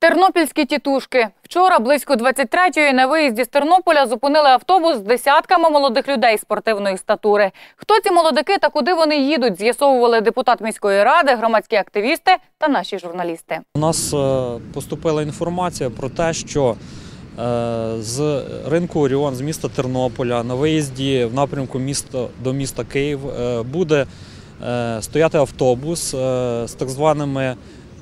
Тернопільські тітушки. Вчора близько 23-ї на виїзді з Тернополя зупинили автобус з десятками молодих людей спортивної статури. Хто ці молодики та куди вони їдуть, з'ясовували депутат міської ради, громадські активісти та наші журналісти. У нас е, поступила інформація про те, що е, з ринку Оріон з міста Тернополя на виїзді в напрямку міста до міста Київ е, буде стояти автобус з так званими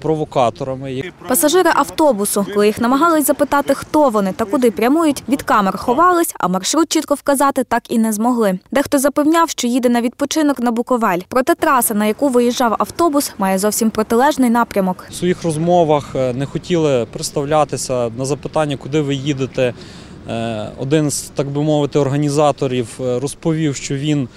провокаторами. Пасажири автобусу, коли їх намагались запитати, хто вони та куди прямують, від камер ховались, а маршрут чітко вказати так і не змогли. Дехто запевняв, що їде на відпочинок на Буковель. Проте траса, на яку виїжджав автобус, має зовсім протилежний напрямок. В своїх розмовах е, не хотіли представлятися на запитання, куди ви їдете. Е, Один з так би мовити організаторів е, розповів, що він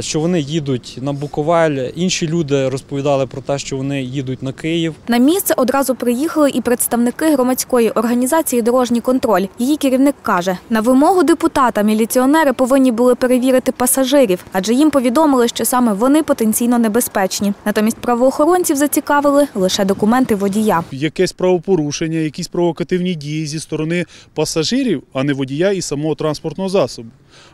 що вони їдуть на Буковель. Інші люди розповідали про те, що вони їдуть на Київ. На місце одразу приїхали і представники громадської організації Дорожній контроль. Її керівник каже, на вимогу депутата міліціонери повинні були перевірити пасажирів, адже їм повідомили, що саме вони потенційно небезпечні. Натомість правоохоронців зацікавили лише документи водія. якесь правопорушення, якісь провокативні дії зі сторони пасажирів, а не водія і самого транспортного засобу.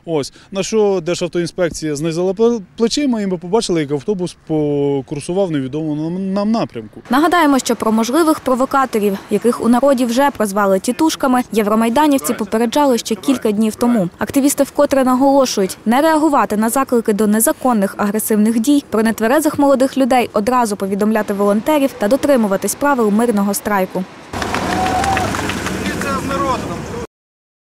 Ось на що Державтоінспекція знизила плечима, і ми побачили, як автобус покурсував невідомому нам- напрямку. Нагадаємо, що про можливих провокаторів, яких у народі вже прозвали тітушками, євромайданівці попереджали ще кілька днів тому. Активісти вкотре наголошують не реагувати на заклики до незаконних агресивних дій, про нетверезих молодих людей одразу повідомляти волонтерів та дотримуватись правил мирного страйку.